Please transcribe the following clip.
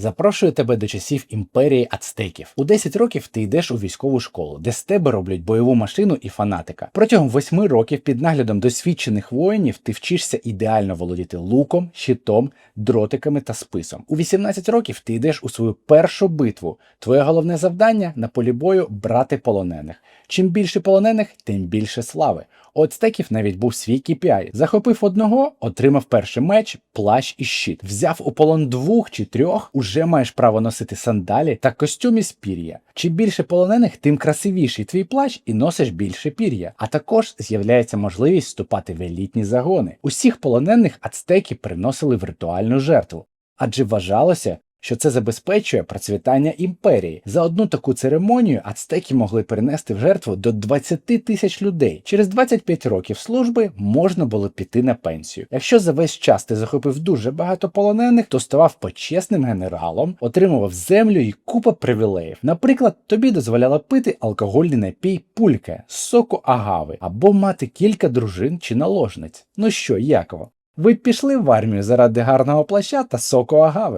Запрошую тебе до часів імперії ацтеків. У 10 років ти йдеш у військову школу, де з тебе роблять бойову машину і фанатика. Протягом 8 років під наглядом досвідчених воїнів ти вчишся ідеально володіти луком, щитом, дротиками та списом. У 18 років ти йдеш у свою першу битву. Твоє головне завдання на полі бою брати полонених. Чим більше полонених, тим більше слави. У ацтеків навіть був свій KPI. Захопив одного, отримав перший меч, плащ і щит. Взяв у полон двох чи трьох, уже маєш право носити сандалі та костюм із пір'я. Чим більше полонених, тим красивіший твій плащ і носиш більше пір'я. А також з'являється можливість вступати в елітні загони. Усіх полонених ацтеки приносили в ритуальну жертву, адже вважалося. Що це забезпечує процвітання імперії. За одну таку церемонію ацтеки могли принести в жертву до 20 тисяч людей. Через 25 років служби можна було піти на пенсію. Якщо за весь час ти захопив дуже багато полонених, то ставав почесним генералом, отримував землю і купа привілеїв. Наприклад, тобі дозволяла пити алкогольний напій пулька з соку агави або мати кілька дружин чи наложниць. Ну що, Яково, ви пішли в армію заради гарного плаща та соку агави?